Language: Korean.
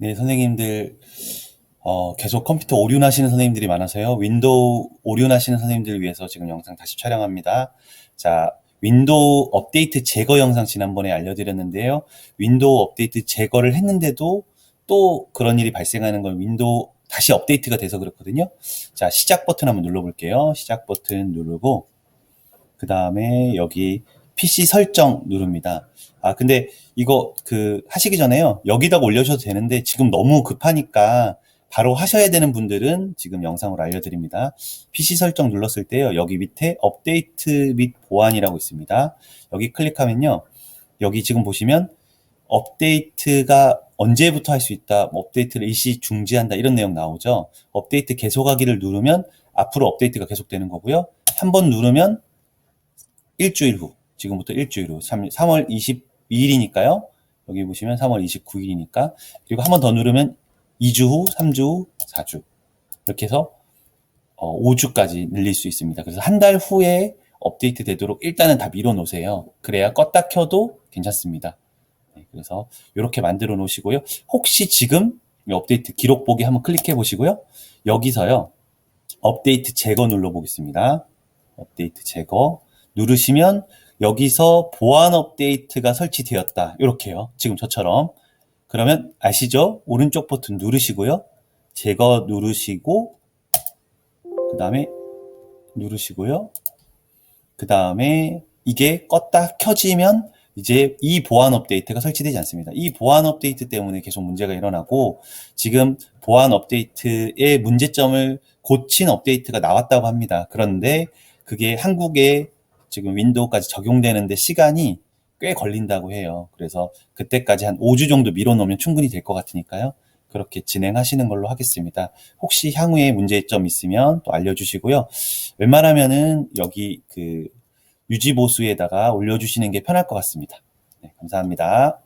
네, 선생님들, 어, 계속 컴퓨터 오류나시는 선생님들이 많아서요. 윈도우 오류나시는 선생님들을 위해서 지금 영상 다시 촬영합니다. 자, 윈도우 업데이트 제거 영상 지난번에 알려드렸는데요. 윈도우 업데이트 제거를 했는데도 또 그런 일이 발생하는 건 윈도우 다시 업데이트가 돼서 그렇거든요. 자, 시작 버튼 한번 눌러볼게요. 시작 버튼 누르고, 그 다음에 여기 PC 설정 누릅니다. 아, 근데 이거 그 하시기 전에요. 여기다가 올려주셔도 되는데 지금 너무 급하니까 바로 하셔야 되는 분들은 지금 영상으로 알려드립니다. PC 설정 눌렀을 때요. 여기 밑에 업데이트 및 보안이라고 있습니다. 여기 클릭하면요. 여기 지금 보시면 업데이트가 언제부터 할 수 있다, 뭐 업데이트를 일시 중지한다 이런 내용 나오죠. 업데이트 계속하기를 누르면 앞으로 업데이트가 계속되는 거고요. 한 번 누르면 일주일 후, 지금부터 일주일 후, 3, 3월 22일이니까요. 여기 보시면 3월 29일이니까. 그리고 한 번 더 누르면 2주 후, 3주 후, 4주. 이렇게 해서 어, 5주까지 늘릴 수 있습니다. 그래서 한 달 후에 업데이트 되도록 일단은 다 밀어 놓으세요. 그래야 껐다 켜도 괜찮습니다. 네, 그래서 이렇게 만들어 놓으시고요. 혹시 지금 이 업데이트 기록 보기 한번 클릭해 보시고요. 여기서요. 업데이트 제거 눌러 보겠습니다. 업데이트 제거 누르시면 여기서 보안 업데이트가 설치되었다. 이렇게요. 지금 저처럼. 그러면 아시죠? 오른쪽 버튼 누르시고요. 제거 누르시고 그 다음에 누르시고요. 그 다음에 이게 껐다 켜지면 이제 이 보안 업데이트가 설치되지 않습니다. 이 보안 업데이트 때문에 계속 문제가 일어나고 지금 보안 업데이트의 문제점을 고친 업데이트가 나왔다고 합니다. 그런데 그게 한국에 지금 윈도우까지 적용되는데 시간이 꽤 걸린다고 해요. 그래서 그때까지 한 5주 정도 미뤄놓으면 충분히 될 것 같으니까요. 그렇게 진행하시는 걸로 하겠습니다. 혹시 향후에 문제점 있으면 또 알려주시고요. 웬만하면은 여기 그 유지보수에다가 올려주시는 게 편할 것 같습니다. 네, 감사합니다.